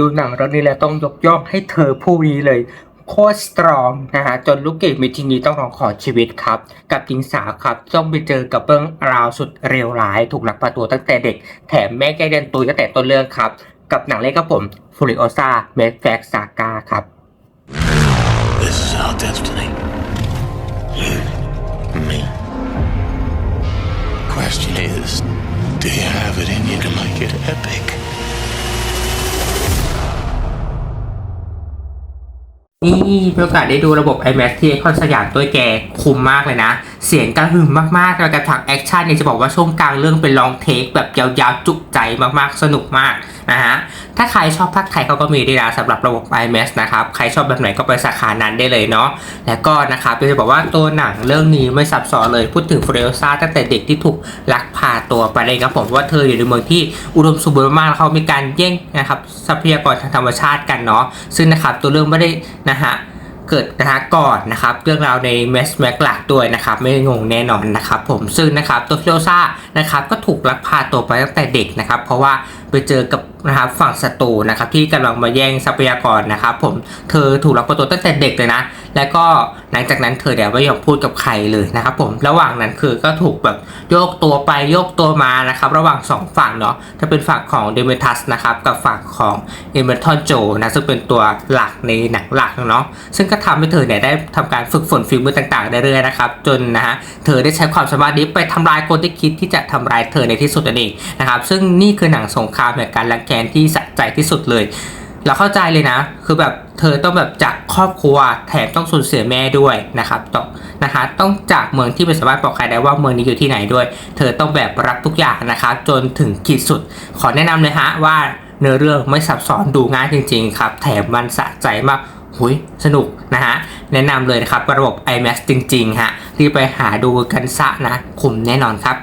ดูหนังเรื่องนี้แล้วต้องยกย่องให้เธอผู้นี้เลย โคตรสตรองนะฮะจนลูกเกดมิทินีต้องร้องขอชีวิตครับ กับหญิงสาวครับ ต้องไปเจอกับเรื่องราวสุดเร็วร้าย ถูกลักพาตัวตั้งแต่เด็ก แถมแม่แก้เดินตุยตั้งแต่ต้นเรื่องครับ กับหนังเล่ครับผมฟูริโอซาเมฟแฟกซากาครับ This is our destiny. You, me. Question is, do you have it in you to make it epic? นี่มีโอกาสได้ดูระบบ IMAX ที่ไอคอนสยามตัวแกคุ้มมากเลยนะ เสียงกระหึ่มมากๆแล้วกับฉากแอคชั่นเนี่ยจะบอกว่าช่วงกลางเรื่องเป็นลองเทคแบบยาวๆจุใจมากๆ สนุกมาก นะฮะถ้าใครชอบภาคไทยเขาก็มีด้วยนะสำหรับระบบ IMAX นะครับใครชอบแบบไหนก็ไปสาขานั้นได้เลยเนาะแล้วก็นะครับจะบอกว่าตัวหนังเรื่องนี้ไม่ซับซ้อนเลยพูดถึงเฟรโอซาตั้งแต่เด็กที่ถูกลักพาตัวไปเลยครับผมว่าเธออยู่ในเมืองที่อุดมสมบูรณ์มากเขามีการแย่งนะครับทรัพยากรทางธรรมชาติกันเนาะซึ่งนะครับตัวเรื่องไม่ได้นะฮะเกิดนะฮะก่อนนะครับเรื่องราวในเมสแม็กหลักด้วยนะครับไม่งงแน่นอนนะครับผมซึ่งนะครับตัวฟิโลซ่านะครับก็ถูกลักพาตัวไปตั้งแต่เด็กนะครับเพราะว่าไปเจอกับ นะครับฝั่งศัตรูนะครับที่กำลังมาแย่งทรัพยากรนะครับผมเธอถูกลักพาตัวตั้งแต่เด็กเลยนะ แล้วก็หลังจากนั้นเธอเดี๋ยวไม่ยอมพูดกับใครเลยนะครับผมระหว่างนั้นคือก็ถูกแบบโยกตัวไปโยกตัวมานะครับระหว่างสองฝั่งเนาะจะเป็นฝั่งของเดเมทัสนะครับกับฝั่งของเอเมอร์ทอนโจนะซึ่งเป็นตัวหลักในหนังหลักเนาะซึ่งก็ทำให้เธอเนี่ยได้ทำการฝึกฝนฝีมือต่างๆได้เรื่อยนะครับจนนะฮะเธอได้ใช้ความสามารถนี้ไปทำลายคนที่คิดที่จะทำลายเธอในที่สุดนั่นเองนะครับซึ่งนี่คือหนังสงครามแห่งการลังแกนที่สะใจที่สุดเลย เราเข้าใจเลยนะ คือแบบเธอต้องแบบจากครอบครัวแถมต้องสูญเสียแม่ด้วยนะครับต้องนะคะต้องจากเมืองที่ไม่สามารถบอกใครได้ว่าเมืองนี้อยู่ที่ไหนด้วย เธอต้องแบบรับทุกอย่างนะครับจนถึงขีดสุด ขอแนะนำเลยฮะว่าเนื้อเรื่องไม่ซับซ้อนดูง่ายจริง ๆ ครับ แถมมันสะใจมากหุยสนุกนะฮะ แนะนำเลยนะครับ ระบบ IMAX จริง ๆ ฮะ รีบไปหาดูกันซะนะ คุ้มแน่นอนครับ